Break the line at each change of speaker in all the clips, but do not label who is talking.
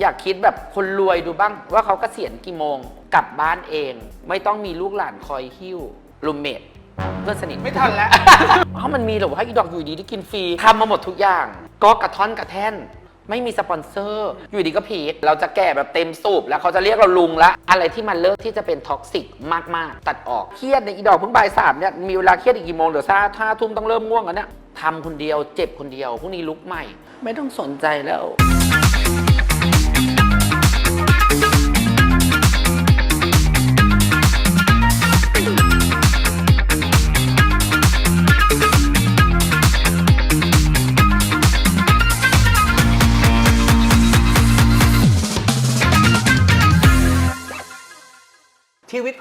อยากคิดแบบคนรวยดูบ้าง ว่าเขาเกษียณกี่โมง กลับบ้านเอง ไม่ต้องมีลูกหลานคอยหิ้วรูมเมทเพื่อนสนิท
ไม่ทันแล้ว
เพราะมันมีเหรอว่าให้อีดอกอยู่ดีได้กินฟรีทำมาหมดทุกอย่าง ก็กระท่อนกระแท่น ไม่มีสปอนเซอร์ อยู่ดีก็พีคเราจะแก่แบบเต็มสูบ แล้วเขาจะเรียกเราลุงละ อะไรที่มันเลิกที่จะเป็นท็อกซิกมากๆ ตัดออกเครียดในอีดอกเพิ่งบ่ายสามเนี่ยมีเวลาเครียดอีกกี่โมงเดี๋ยวซ่าท่าทุ่มต้องเริ่มง่วงกันเนี่ยทำคนเดียวเจ็บคนเดียวพรุ่งนี้ลุกใหม่ ไม่ต้องสนใจแล้ว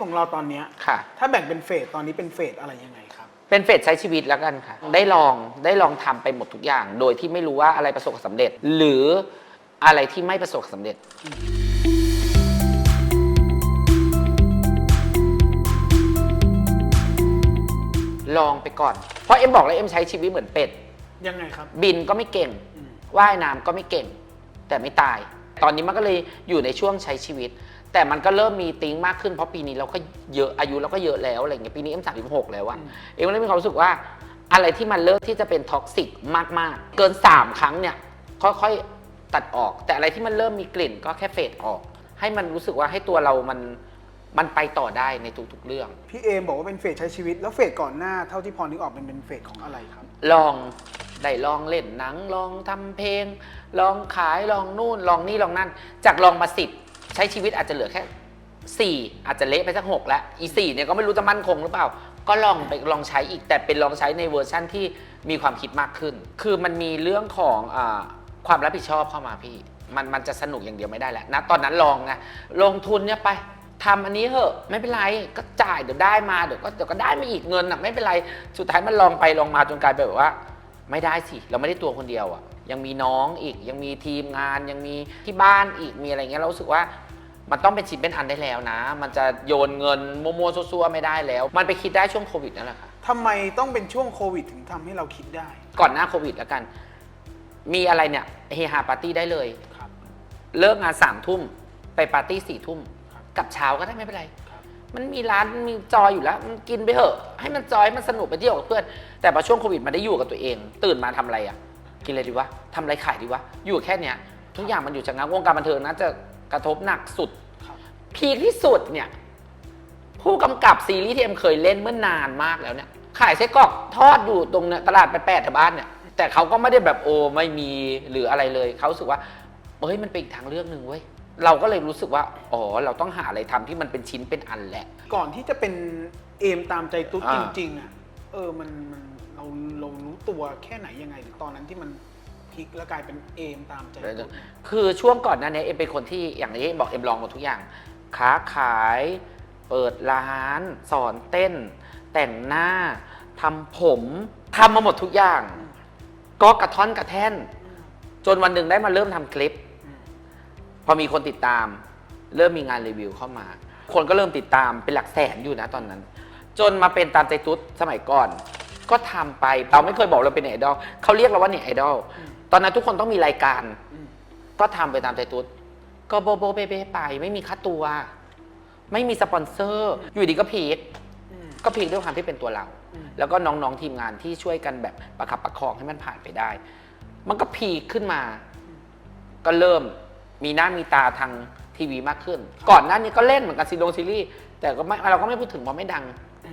ของเราตอนเนี้ย
ค่ะ
ถ้าแบ่งเป็นเฟสตอนนี้เป็นเฟสอะไรยังไงครับ
เป็นเฟสใช้ชีวิตแล้วกันค่ะ ได้ลองได้ลองทำไปหมดทุกอย่าง โดยที่ไม่รู้ว่าอะไรประสบความสำเร็จ หรืออะไรที่ไม่ประสบความสำเร็จ ลองไปก่อน เพราะเอ็มบอกแล้วเอ็มใช้ชีวิตเหมือนเป็ด
ยังไงครับ
บินก็ไม่เก่ง
อืม
ว่ายน้ำก็ไม่เก่ง แต่ไม่ตาย ตอนนี้มันก็เลยอยู่ในช่วงใช้ชีวิต แต่มันก็เริ่มมีติ้งมากขึ้นเพราะปีนี้เราก็เยอะอายุเราก็เยอะแล้วอะไรเงี้ยปีนี้เอ็มสามสิบหกแล้วอะเอ็มเลยมีความรู้สึกว่าอะไรที่มันเลิกที่จะเป็นท็อกซิกมากๆ เกิน 3 ครั้งเนี่ยค่อยๆตัดออก แต่อะไรที่มันเริ่มมีกลิ่นก็แค่เฟดออก ให้มันรู้สึกว่าให้ตัวเรามันมันไปต่อได้ในทุกๆเรื่อง
พี่เอมบอกว่าเป็นเฟสใช้ชีวิต แล้วเฟสก่อนหน้าเท่าที่พอนึกออกเป็นเป็นเฟสของอะไรครับ
ลองได้ลองเล่นหนังลองทำเพลง ลองขายลองนู่นลองนี่ลองนั่น จากลองมาสิบ ใช้ชีวิตอาจจะเหลือแค่สี่อาจจะเละไปสักหกแล้วอีสี่เนี่ยก็ไม่รู้จะมั่นคงหรือเปล่า ก็ลองไปลองใช้อีกแต่เป็นลองใช้ในเวอร์ชั่นที่มีความคิดมากขึ้น คือมันมีเรื่องของอความรับผิดชอบเข้ามาพี่ มันมันจะสนุกอย่างเดียวไม่ได้แหละนะตอนนั้นลองไงลงทุนเนี่ยไปทำอันนี้เหอะไม่เป็นไรก็จ่ายเดี๋ยวได้มาเดี๋ยวก็เดี๋ยวก็ได้มาอีกเงินอะไม่เป็นไรสุดท้ายมันลองไปลองมาจนกลายเป็นแบบว่า ไม่ได้สิ เราไม่ได้ตัวคนเดียวอะ่ะยังมีน้องอีกยังมีทีมงานยังมีที่บ้านอีกมีอะไรเงี้ยเราสึกว่า มันต้องเป็นชิ้นเป็นอันได้แล้วนะ มันจะโยนเงินมัวๆซัวๆไม่ได้แล้ว มันไปคิดได้ช่วงโควิดนั่นแหละค่ะ
ทำไมต้องเป็นช่วงโควิดถึงทำให้เราคิดได้
ก่อนหน้าโควิดแล้วกัน มีอะไรเนี่ยเฮฮาปาร์ตี้ได้เลย
ครับ
เลิกงานสามทุ่มไปปาร์ตี้สี่ทุ่ม
ครับ
กลับเช้าก็ได้ไม่เป็นไร
ครับ
มันมีร้านมันมีจอยอยู่แล้วมันกินไปเถอะให้มันจอยให้มันสนุกไปเที่ยวกับเพื่อน แต่พอช่วงโควิดมันได้อยู่กับตัวเอง ตื่นมาทำอะไรอะ กินอะไรดีวะทำอะไรขายดีวะอยู่แค่เนี้ยทุกอย่างมันอยู่จากงั้นวงการบันเทิงน่าจะ กระทบหนักสุด
ครับ
พีคที่สุดเนี่ย ผู้กำกับซีรีส์ที่เอ็มเคยเล่นเมื่อนานมากแล้วเนี่ย ขายไส้กรอกทอดอยู่ตรงเนี่ยตลาดแปดๆแถวบ้านเนี่ย แต่เขาก็ไม่ได้แบบโอ้ไม่มีหรืออะไรเลย เขารู้สึกว่าเฮ้ยมันเป็นอีกทางเลือกหนึ่งเว้ยเราก็เลยรู้สึกว่า อ๋อ เราต้องหาอะไรทำที่มันเป็นชิ้นเป็นอันแหละ
ก่อนที่จะเป็นเอมตามใจตุ๊ด
อ่า
จริงๆอะ เออ มัน มัน เรา เรารู้ตัวแค่ไหนยังไงหรือตอนนั้นที่มัน พลิกแล้วกลายเป็นเอมตามใจตุ๊ด
คือช่วงก่อนหน้านี้เอ็มเป็นคนที่อย่างนี้บอกเอ็มลองหมดทุกอย่าง ค้าขาย เปิดร้าน สอนเต้น แต่งหน้าทำผมทำมาหมดทุกอย่างก็กระท่อนกระแท่นจนวันหนึ่งได้มาเริ่มทำคลิป
อืม
พอมีคนติดตาม เริ่มมีงานรีวิวเข้ามา คนก็เริ่มติดตามเป็นหลักแสนอยู่นะตอนนั้น จนมาเป็นตามใจตุ๊ดสมัยก่อน ก็ทำไปเราไม่เคยบอกเราเป็นเน็ตไอดอลเขาเรียกเราว่าเน็ตไอดอล ตอนนั้นทุกคนต้องมีรายการ
อืม
ก็ทำไปตามใจตุ๊ดก็โบโบเบเบไป ไม่มีค่าตัว ไม่มีสปอนเซอร์ อยู่ดีก็พีค
อืม
ก็พีคด้วยความที่เป็นตัวเรา
อืม
แล้วก็น้องๆทีมงานที่ช่วยกันแบบประคับประคองให้มันผ่านไปได้ มันก็พีคขึ้นมา ก็เริ่มมีหน้ามีตาทางทีวีมากขึ้น ก่อนหน้านี้ก็เล่นเหมือนกันซีดงซีรีส์แต่ก็ไม่เราก็ไม่พูดถึงเพราะไม่ดัง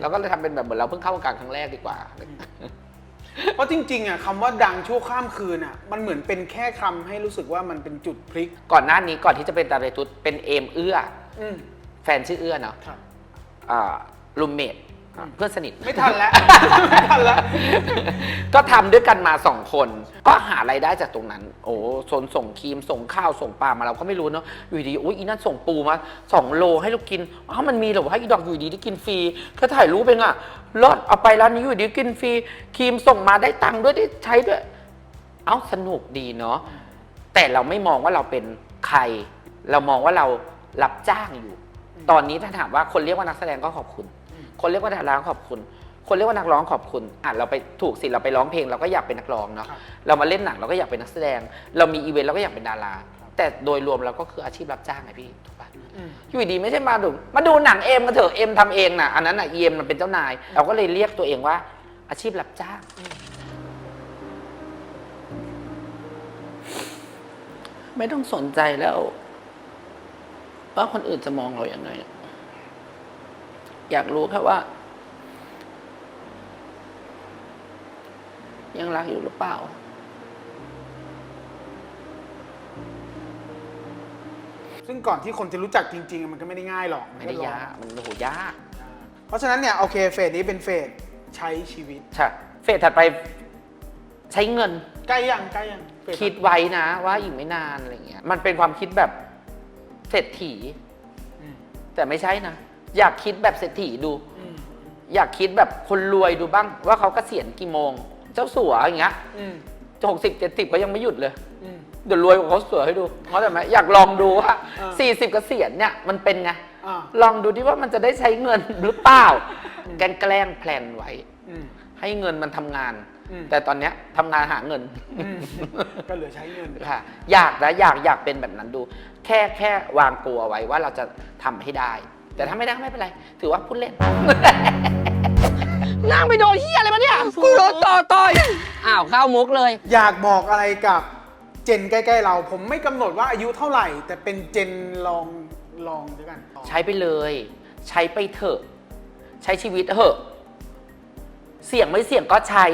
เราก็เลยทำเป็นแบบเหมือนเราเพิ่งเข้าวงการครั้งแรกดีกว่า
เพราะจริงๆอะคำว่าดังชั่วข้ามคืนอะมันเหมือนเป็นแค่คำให้รู้สึกว่ามันเป็นจุดพลิก
ก่อนหน้านี้ก่อนที่จะเป็นตาเรตุสเป็นเอมเอื้อ
อืม
แฟนชื่อเอื้อเนาะ
ครับ
รูมเมท เพื่อนสนิท
ไม่ทันแล้ว ไม่ทันแล้ว
ก็ทำด้วยกันมาสองคน ก็หารายได้จากตรงนั้น โอ้ส่งส่งครีมส่งข้าวส่งปลามาเราก็ไม่รู้เนาะอยู่ดีโอ้ยอีนั่นส่งปูมาสองโลให้เรากินอ้าวมันมีเหรอวะให้อีดอกอยู่ดีได้กินฟรีแค่ถ่ายรูปเองอะรอดเอาไปร้านนี้อยู่ดีกินฟรีครีมส่งมาได้ตังค์ด้วยได้ใช้ด้วย เอ้าสนุกดีเนาะแต่เราไม่มองว่าเราเป็นใคร เรามองว่าเรารับจ้างอยู่ ตอนนี้ถ้าถามว่าคนเรียกว่านักแสดงก็ขอบคุณ คนเรียกว่าดาราก็ขอบคุณ คนเรียกว่านักร้องขอบคุณอะเราไปถูกสิเราไปร้องเพลงเราก็อยากเป็นนักร้องเนาะ
ครับ
เรามาเล่นหนังเราก็อยากเป็นนักแสดง เรามีอีเวนต์เราก็อยากเป็นดารา แต่แต่โดยรวมเราก็คืออาชีพรับจ้างไงพี่ถูกปะ
อืม
อยู่ดีไม่ใช่มาดูมาดูหนังเอ็มกันเถอะเอ็มทำเองนะอันนั้นน่ะเอ็มมันเป็นเจ้านาย เราก็เลยเรียกตัวเองว่าอาชีพรับจ้างไม่ต้องสนใจแล้ว ว่าคนอื่นจะมองเราอย่างไง อยากรู้แค่ว่า ยังรักอยู่หรือเปล่า
ซึ่งก่อนที่คนจะรู้จักจริง ๆ มันก็ไม่ได้ง่ายหรอก
ไม่ได้ยากมันโอ้โหยาก
เพราะฉะนั้นเนี่ยโอเคเฟสนี้เป็นเฟสใช้ชีวิต
ใช่เฟสถัดไปใช้เงิน
ใกล้ยังใกล้ยังเฟส
คิดไว้นะว่าอีกไม่นานอะไรเงี้ย มันเป็นความคิดแบบเศรษฐี
อืม
แต่ไม่ใช่นะ อยากคิดแบบเศรษฐีดู
อืม
อยากคิดแบบคนรวยดูบ้าง ว่าเขาเกษียณกี่โมง เจ้าสัวอย่างเงี้ย
อืม
หกสิบเจ็ดสิบก็ยังไม่หยุดเลย
อืม
เดี๋ยวรวยกว่าเขาสัวให้ดูเขาแต่ไหมอยากลองดูว่า
อ่า
สี่สิบเกษียณเนี่ยมันเป็นไง
อ่า
ลองดูที่ว่ามันจะได้ใช้เงินหรือเปล่า
อืม
แกล้งแกล้งแพลนไว้
อืม
ให้เงินมันทำงาน
อืม
แต่ตอนเนี้ยทำงานหาเงิน
อืมก็เหลือใช้เงิน
ค่ะอยากนะอยากอยากเป็นแบบนั้นดู แค่แค่วางตัวไว้ว่าเราจะทำให้ได้ แต่ถ้าไม่ได้ก็ไม่เป็นไร ถือว่าพูดเล่น
นั่งไปโดนเฮียอะไรมาเนี่ย กูโดนต่อต่อยอ้าวเข้ามุกเลย
อยากบอกอะไรกับเจนใกล้ๆเรา ผมไม่กำหนดว่าอายุเท่าไหร่ แต่เป็นเจนลองลองด้วยกัน
ใช้ไปเลย ใช้ไปเถอะ ใช้ชีวิตเถอะ เสี่ยงไม่เสี่ยงก็ใช้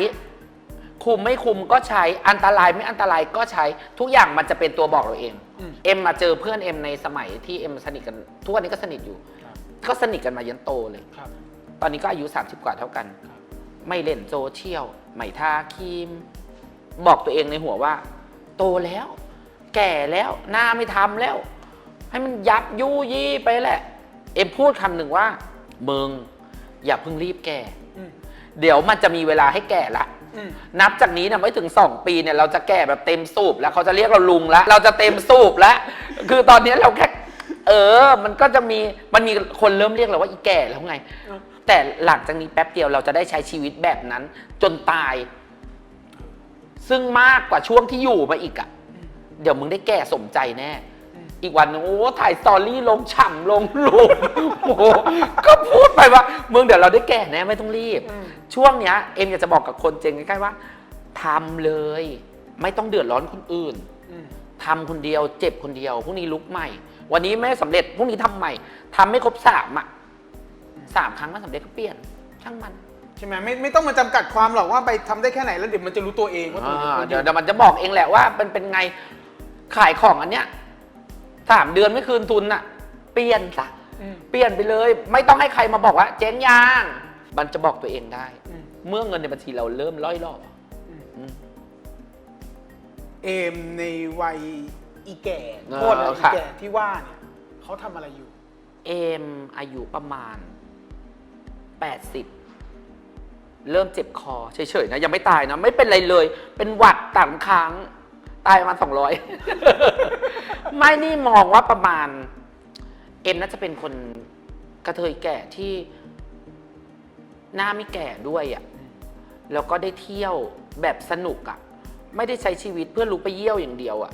คุมไม่คุมก็ใช้ อันตรายไม่อันตรายก็ใช้ ทุกอย่างมันจะเป็นตัวบอกเราเอง
อืม
เอ็มมาเจอเพื่อนเอ็มในสมัยที่เอ็มสนิทกันทุกวันนี้ก็สนิทอยู่
ครับ
ก็สนิทกันมายันโตเลย
ครับ
ตอนนี้ก็อายุ 30 กว่าเท่ากัน
ครับ
ไม่เล่นโซเชียลไม่ทาครีม บอกตัวเองในหัวว่า โตแล้ว แก่แล้วหน้าไม่ทำแล้ว ให้มันยับยุยี่ไปแหละ เอ็มพูดคำหนึ่งว่ามึงอย่าเพิ่งรีบแก่
อืม
เดี๋ยวมันจะมีเวลาให้แก่ละ
อืม
นับจากนี้เนี่ยไม่ถึง 2 ปีเนี่ยเราจะแก่แบบเต็มสูบแล้วเขาจะเรียกเราลุงแล้ว เราจะเต็มสูบแล้ว คือตอนนี้เราแค่เออ มันก็จะมีมันมีคนเริ่มเรียกเราว่าอีแก่แล้วไง แต่หลังจากนี้แป๊บเดียวเราจะได้ใช้ชีวิตแบบนั้น จนตาย ซึ่งมากกว่าช่วงที่อยู่มาอีกอะ่ะ เดี๋ยวมึงได้แก่สมใจแน่
อืม
อีกวันหนึงโอ้ถ่ายสตอรี่ลงฉ่ำลงรูปโอ้โหก็พูดไปว่ามึงเดี๋ยวเราได้แก่แน่ไม่ต้องรีบ
อืม
ช่วงเนี้ยเอ็มอยากจะบอกกับคนเจงใกล้ๆว่าทำเลย ไม่ต้องเดือดร้อนคนอื่น
อืม
ทำคนเดียวเจ็บคนเดียวพรุ่งนี้ลุกใหม่ วันนี้ไม่สำเร็จพรุ่งนี้ทำใหม่ทำไม่ครบสามอะสามครั้งไม่สำเร็จก็เปลี่ยน ช่างมัน
ใช่ไหมไม่ไม่ต้องมาจำกัดความหรอกว่าไปทำได้แค่ไหนแล้วเดี๋ยวมันจะรู้ตัวเองว่าตัวเอง
อ่า
ควร
เดี๋ยวเดี๋ยวมันจะบอกเองแหละว่าเป็นเป็นไงขายของอันเนี้ย สามเดือนไม่คืนทุนน่ะ เปลี่ยนซะ
อืม
เปลี่ยนไปเลย ไม่ต้องให้ใครมาบอกว่าเจ๊งยาง มันจะบอกตัวเองได้
อืม
เมื่อเงินในบัญชีเราเริ่มล่อยล่อ
อืม
อืม
เอมในวัยอีแก่
เออ
โทษนะอี
ค่ะ
แก่ที่ว่าเนี่ยเขาทำอะไรอยู่
เอมอายุประมาณ 80 เริ่มเจ็บคอเฉยๆนะยังไม่ตายนะ ไม่เป็นไรเลย เป็นหวัดต่างครั้ง ตายประมาณสองร้อย ไม่นี่มองว่าประมาณ เอ็มน่าจะเป็นคนกระเทยแก่ที่หน้าไม่แก่ด้วยอะ่ะแล้วก็ได้เที่ยวแบบสนุกอะ่ะ ไม่ได้ใช้ชีวิตเพื่อลุกไปเยี่ยวอย่างเดียวอะ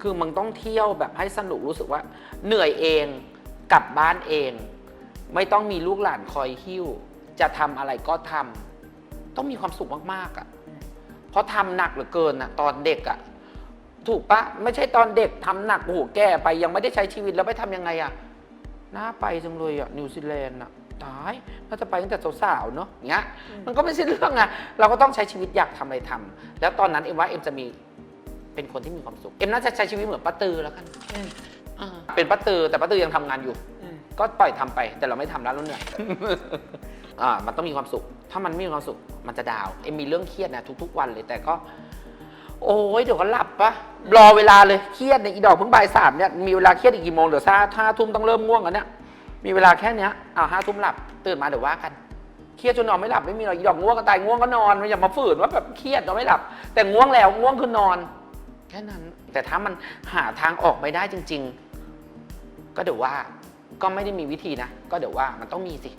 คือมึงต้องเที่ยวแบบให้สนุกรู้สึกว่า เหนื่อยเองกลับบ้านเอง ไม่ต้องมีลูกหลานคอยหิ้ว จะทำอะไรก็ทำต้องมีความสุขมากๆอะ่ะ เพราะทำหนักเหลือเกินอะ ตอนเด็กอะ ถูกปะไม่ใช่ตอนเด็กทำหนักโอ้โหแก่ไปยังไม่ได้ใช้ชีวิตแล้วไปทำยังไงอะน่าไปจังเลยอะนิวซีแลนด์อะตายน่าจะไปตั้งแต่สาวๆเนาะอย่างเงี้ย มันก็ไม่ใช่เรื่องอะเราก็ต้องใช้ชีวิตอยากทำอะไรทำแล้วตอนนั้นเอ็มว่าเอ็มจะมีเป็นคนที่มีความสุข เอ็มน่าจะใช้ชีวิตเหมือนป้าตือแล้วกัน
อืม
อ่าเป็นป้าตือแต่ป้าตือยังทำงานอยู่
อืม
ก็ปล่อยทำไป แต่เราไม่ทำแล้วเราเหนื่อยอ่ามันต้องมีความสุข ถ้ามันไม่มีความสุขมันจะดาว เอ็มมีเรื่องเครียดนะทุก ๆ วันเลยแต่ก็ โอ้ยเดี๋ยวก็หลับปะรอเวลาเลยเครียดในยอีดอกเพิ่งบ่ายสามเนี่ยมีเวลาเครียดอีกกี่โมงเดี๋ยวซาห้าทุ่มต้องเริ่มง่วงแล้วเนี่ยมีเวลาแค่เนี้ยเอาห้าทุ่มหลับตื่นมาเดี๋ยวว่ากันเครียดจนนอนไม่หลับไม่มีหรอกอีดอกง่วงก็ตายง่วงก็นอนไม่อย่ามาฝืนว่าแบบเครียดนอนไม่หลับ แต่ง่วงแล้วง่วงคือนอน แค่นั้น แต่ถ้ามันหาทางออกไม่ได้จริง ๆ ก็เดี๋ยวว่าก็ไม่ได้มีวิธีนะ ก็เดี๋ยวว่ามันต้องมีสิ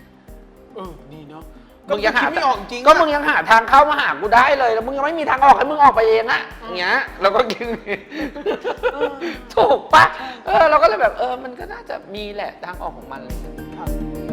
เออดีเนาะ ก็
มึงยังหา
คิดไม่ออกจริง
ก็
อะ
มึงยังหาทางเข้ามาหากูได้เลย แล้วมึงยังไม่มีทางออกให้มึงออกไปเองอะอย่างเงี้ยเราก็คิดถูกปะเออเราก็เลยแบบเออมันก็น่าจะมีแหละทางออกของมันอะไรอย่างเงี้ย
ครับ